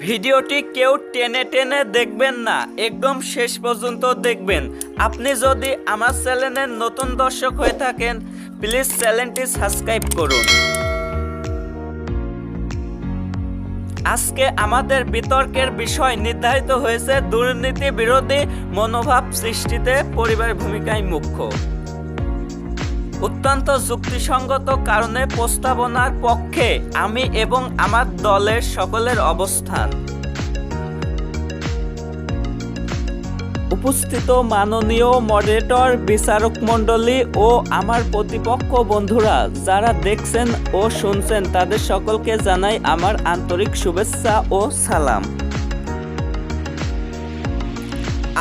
ভিডিওটি কেউ টেনে টেনে দেখবেন না, একদম শেষ পর্যন্ত দেখবেন। আপনি যদি আমার চ্যানেলের নতুন দর্শক হয়ে থাকেন, প্লিজ চ্যানেলটি সাবস্ক্রাইব করুন। আজকে আমাদের বিতর্কের বিষয় নির্ধারিত হয়েছে দুর্নীতি বিরোধী মনোভাব সৃষ্টিতে পরিবারের ভূমিকায় মুখ্য। অত্যন্ত যুক্তিসঙ্গত কারণে প্রস্তাবনার পক্ষে আমি এবং আমার দলের সকলের অবস্থান। উপস্থিত মাননীয় মডারেটর বিচারক মণ্ডলী ও আমার প্রতিপক্ষ বন্ধুরা, যারা দেখছেন ও শুনছেন, তাদের সকলকে জানাই আমার আন্তরিক শুভেচ্ছা ও সালাম।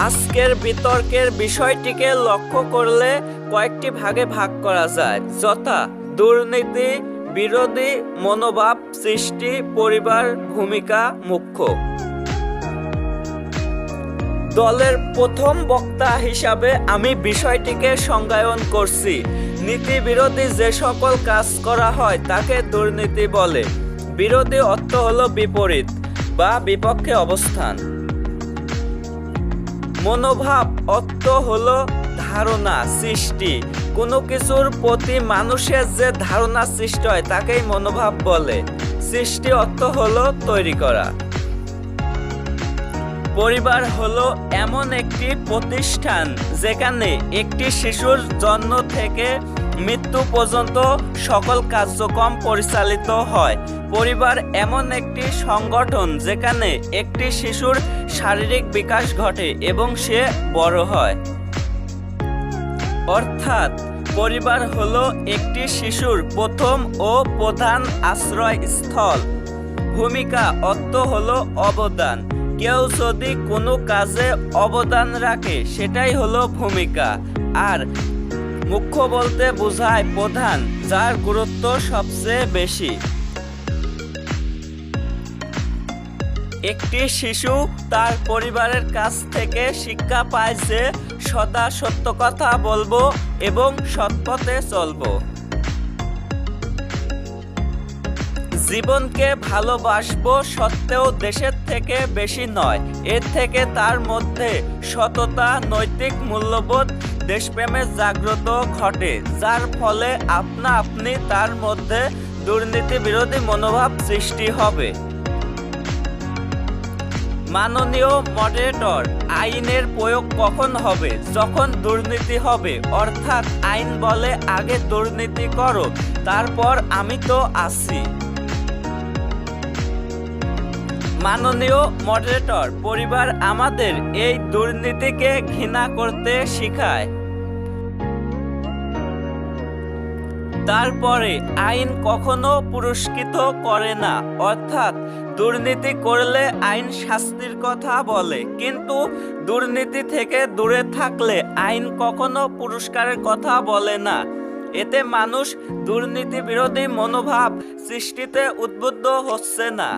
আজকের বিতর্কের বিষয়টিকে লক্ষ্য করলে কয়েকটি ভাগে ভাগ করা যায়। যথা, দুর্নীতি, বিরোধী, মনোভাব সৃষ্টি, পরিবার, ভূমিকা, মুখ্য। দলের প্রথম বক্তা হিসাবে আমি বিষয়টিকে সংজ্ঞায়ন করছি। নীতি বিরোধী যে সকল কাজ করা হয়, তাকে দুর্নীতি বলে। বিরোধী অর্থ হল বিপরীত বা বিপক্ষে অবস্থান। মনোভাব অর্থ হলো ধারণা সৃষ্টি। কোনো কিছুর প্রতি মানুষের যে ধারণা সৃষ্টি হয়, তাকেই মনোভাব বলে। সৃষ্টি অর্থ হলো তৈরি করা। পরিবার হলো এমন একটি প্রতিষ্ঠান, যেখানে একটি শিশুর জন্ম থেকে মৃত্যু পর্যন্ত সকল কার্যক্রম পরিচালিত হয়। পরিবার এমন একটি সংগঠন, যেখানে একটি শিশুর শারীরিক বিকাশ ঘটে এবং সে বড় হয়। অর্থাৎ পরিবার হলো একটি শিশুর প্রথম ও প্রধান আশ্রয়স্থল। ভূমিকা অর্থ হলো অবদান। কেউ যদি কোনো কাজে অবদান রাখে, সেটাই হলো ভূমিকা। আর মুখ্য বলতে বোঝায় প্রধান, যার গুরুত্ব সবচেয়ে বেশি। একটি শিশু তার পরিবারের কাছ থেকে শিক্ষা পায় যে সদা সত্য কথা বলব এবং সৎপথে চলবো। জীবনকে ভালোবাসবো সত্ত্বেও দেশের থেকে বেশি নয়, এর থেকে তার মধ্যে সততা, নৈতিক মূল্যবোধ দেশপ্রেমের জাগ্রত ঘটে, যার ফলে আপনা আপনি তার মধ্যে দুর্নীতি বিরোধী মনোভাব সৃষ্টি হবে। মাননীয় মডারেটর আইনের প্রয়োগ কখন হবে? যখন দুর্নীতি হবে। অর্থাৎ আইন বলে আগে দুর্নীতি করো, তারপর আমি তো আছি। মাননীয় মডারেটর পরিবার আমাদের এই দুর্নীতিকে ঘৃণা করতে শিখায়। তারপরে আইন কখনো পুরস্কৃত করে না। অর্থাৎ দুর্নীতি করলে আইন শাস্তির কথা বলে, কিন্তু দুর্নীতি থেকে দূরে থাকলে আইন কখনো পুরস্কারের কথা বলে না। এতে মানুষ দুর্নীতি বিরোধী মনোভাব সৃষ্টিতে উদ্বুদ্ধ হচ্ছে না।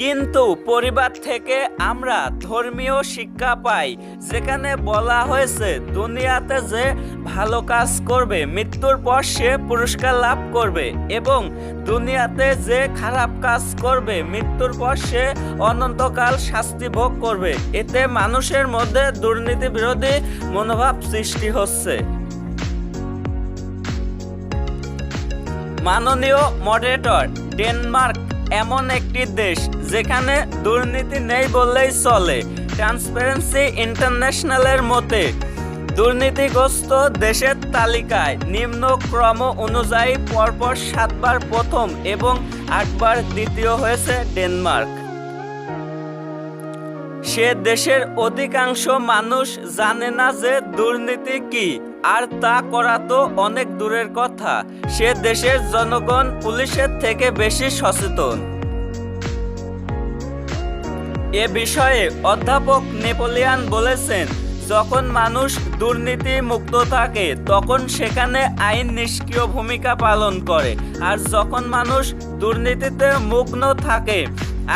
কিন্তু পরিবার থেকে আমরা ধর্মীয় শিক্ষা পাই, যেখানে বলা হয়েছে, দুনিয়াতে যে ভালো কাজ করবে, মৃত্যুর পর সে পুরস্কার লাভ করবে এবং দুনিয়াতে যে খারাপ কাজ করবে, মৃত্যুর পর সে অনন্তকাল শাস্তি ভোগ করবে। এতে মানুষের মধ্যে দুর্নীতি বিরোধী মনোভাব সৃষ্টি হচ্ছে। মাননীয় মডারেটর ডেনমার্ক এমন একটি দেশ যেখানে দুর্নীতি নেই বললেই চলে ট্রান্সপারেন্সি ইন্টারন্যাশনালের মতে। দুর্নীতিগ্রস্ত দেশের তালিকায় নিম্ন ক্রম অনুযায়ী পরপর সাতবার প্রথম এবং আটবার দ্বিতীয় হয়েছে ডেনমার্ক। সে দেশের অধিকাংশ মানুষ জানে না যে দুর্নীতি কি, আর তা করা তো অনেক দূরের কথা। সে দেশের জনগণ পুলিশের থেকে বেশি সচেতন। এ বিষয়ে অধ্যাপক নেপোলিয়ান বলেছেন, যখন মানুষ দুর্নীতি মুক্ত থাকে, তখন সেখানে আইন নিষ্ক্রিয় ভূমিকা পালন করে, আর যখন মানুষ দুর্নীতিতে মুগ্ন থাকে,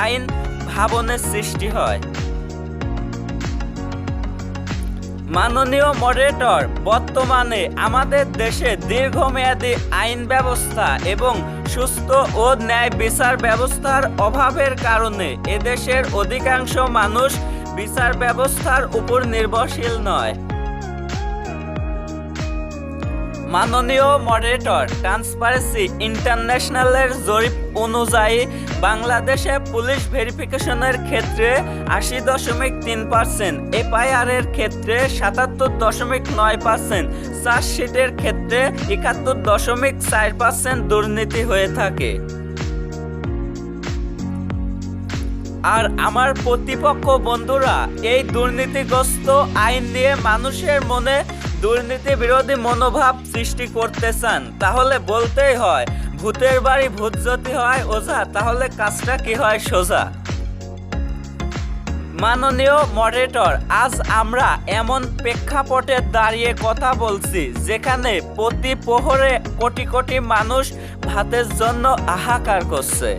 আইন ভাবনের সৃষ্টি হয়। মাননীয় মডারেটর বর্তমানে আমাদের দেশে দীর্ঘমেয়াদী আইন ব্যবস্থা এবং সুস্থ ও ন্যায় বিচার ব্যবস্থার অভাবের কারণে এদেশের অধিকাংশ মানুষ বিচার ব্যবস্থার উপর নির্ভরশীল নয়। মাননীয় মডারেটর ট্রান্সপারেন্সি ইন্টারন্যাশনালের জরিপ অনুযায়ী বাংলাদেশে পুলিশ ভেরিফিকেশনের ক্ষেত্রে আশি দশমিক তিন পার্সেন্ট এফআইআরের ক্ষেত্রে সাতাত্তর দশমিক নয় পার্সেন্ট চার্জশিটের ক্ষেত্রে একাত্তর দশমিক চার পার্সেন্ট দুর্নীতি হয়ে থাকে। আর আমার প্রতিপক্ষ বন্ধুরা, এই দুর্নীতিগ্রস্ত আইন নিয়ে মানুষের মনে দুর্নীতি বিরোধী মনোভাব সৃষ্টি করতে চান তাহলে বলতেই হয়, ভূতের বাড়ি ভূত যদি হয় ওঝা, তাহলে কাজটা কি হয় সোজা? মাননীয় মডারেটর আজ আমরা এমন প্রেক্ষাপটে দাঁড়িয়ে কথা বলছি, যেখানে প্রতি প্রহরে কোটি কোটি মানুষ ভাতের জন্য হাহাকার করছে।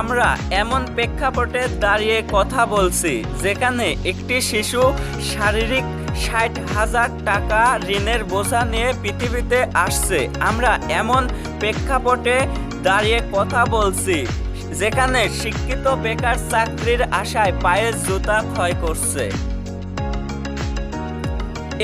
আমরা এমন প্রেক্ষাপটে দাঁড়িয়ে কথা বলছি, যেখানে একটি শিশু শারীরিক ষাট হাজার টাকা ঋণের বোঝা নিয়ে পৃথিবীতে আসছে। আমরা এমন প্রেক্ষাপটে দাঁড়িয়ে কথা বলছি, যেখানে শিক্ষিত বেকার চাকরির আশায় পায়ের জুতা ক্ষয় করছে।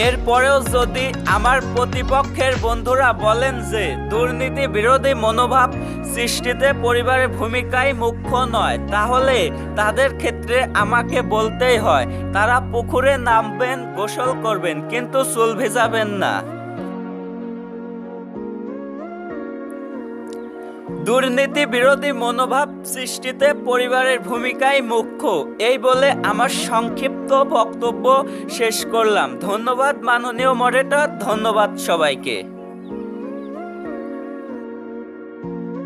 এরপরেও যদি আমার প্রতিপক্ষের বন্ধুরা বলেন যে দুর্নীতি বিরোধী মনোভাব সৃষ্টিতে পরিবারের ভূমিকাই মুখ্য নয়। তাহলে তাদের ক্ষেত্রে আমাকে বলতেই হয়, তারা পুকুরে নামবেন, গোসল করবেন, কিন্তু চুল ভেজাবেন না। দুর্নীতি বিরোধী মনোভাব সৃষ্টিতে পরিবারের ভূমিকাই মুখ্য। এই বলে আমার সংক্ষিপ্ত বক্তব্য শেষ করলাম। ধন্যবাদ, মাননীয় মডারেটর ধন্যবাদ সবাইকে।